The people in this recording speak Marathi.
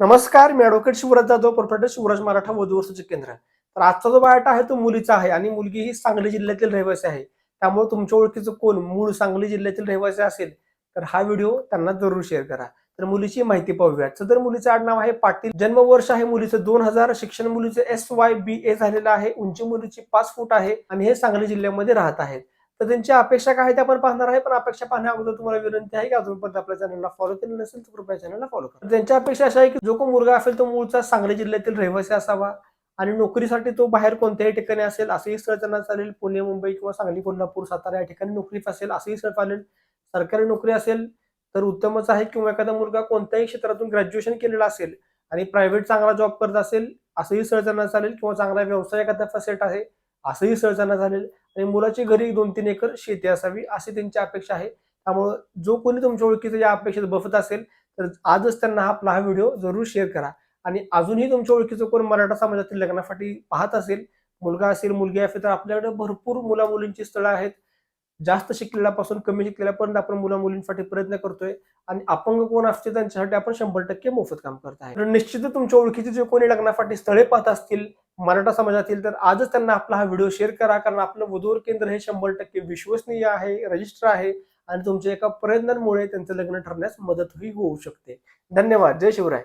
नमस्कार मी ॲडव्होकेट शिवराज जाधव प्रोफेटर शिवराज मराठा वधूवस्तूचे केंद्र. तर आजचा जो बायोटा आहे तो मुलीचा आहे आणि मुलगी ही सांगली जिल्ह्यातील रहिवासी आहे. त्यामुळे तुमच्या ओळखीचं कोण? मूळ सांगली जिल्ह्यातील रहिवासी असेल तर हा व्हिडिओ त्यांना जरूर शेअर करा. तर मुलीची माहिती पाहूयात सदर मुलीचं आडनाव आहे पाटील जन्मवर्ष आहे मुलीचं दोन हजार शिक्षण मुलीचं एस वाय बी ए झालेलं आहे उंची मुलीची पाच फूट आहे आणि हे सांगली जिल्ह्यामध्ये राहत आहेत तर त्यांची अपेक्षा काय त्या आपण पाहणार आहे. पण अपेक्षा पाहण्या अगोदर तुम्हाला विनंती आहे की अजूनपर्यंत आपल्या चॅनलला फॉलो केलं नसेल तर कृपया चॅनलला फॉलो करा. त्यांच्या अपेक्षा अशा आहे की जो को मुलगा असेल तो मूळचा सांगली जिल्ह्यातील रहिवासी असावा आणि नोकरीसाठी तो बाहेर कोणत्याही ठिकाणी असेल असंही स्थळ त्यांना चालेल. पुणे मुंबई किंवा सांगली कोल्हापूर सातारा या ठिकाणी नोकरी असेल असंही स्थळ चालेल. सरकारी नोकरी असेल तर उत्तमच आहे. किंवा एखादा मुलगा कोणत्याही क्षेत्रातून ग्रॅज्युएशन केलेला असेल आणि प्रायव्हेट चांगला जॉब करत असेल असंही स्थळ त्यांना चालेल. किंवा चांगला व्यवसाय एखादा फसेट आहे असंही स्थळ झालेलं आणि मुलाची घरी दोन तीन एकर शेती असावी अशी त्यांची अपेक्षा आहे. त्यामुळं जो कोणी तुमच्या ओळखीचं या अपेक्षेत बसत असेल तर आजच त्यांना हा आपला हा व्हिडिओ जरूर शेअर करा. आणि अजूनही तुमच्या ओळखीचं कोण मराठा समाजातील लग्नासाठी पाहत असेल मुलगा असेल मुलगी असेल तर आपल्याकडे भरपूर मुला मुलींची स्थळं आहेत. जास्त शिकलेल्यापासून कमी शिकलेल्यापर्यंत आपण मुला मुलींसाठी प्रयत्न करतोय आणि अपंग कोण असते त्यांच्यासाठी आपण शंभर टक्के मोफत काम करत आहे. तर निश्चितच तुमच्या ओळखीचे जे कोणी लग्नासाठी स्थळे पाहत असतील मराठा समाजातील तर आजच त्यांना आपला हा व्हिडिओ शेअर करा कारण आपलं वधूर केंद्र हे शंभर टक्के विश्वसनीय आहे रजिस्टर आहे आणि तुमच्या एका प्रयत्नांमुळे त्यांचं लग्न ठरण्यास मदतही होऊ शकते. धन्यवाद. जय शिवराय.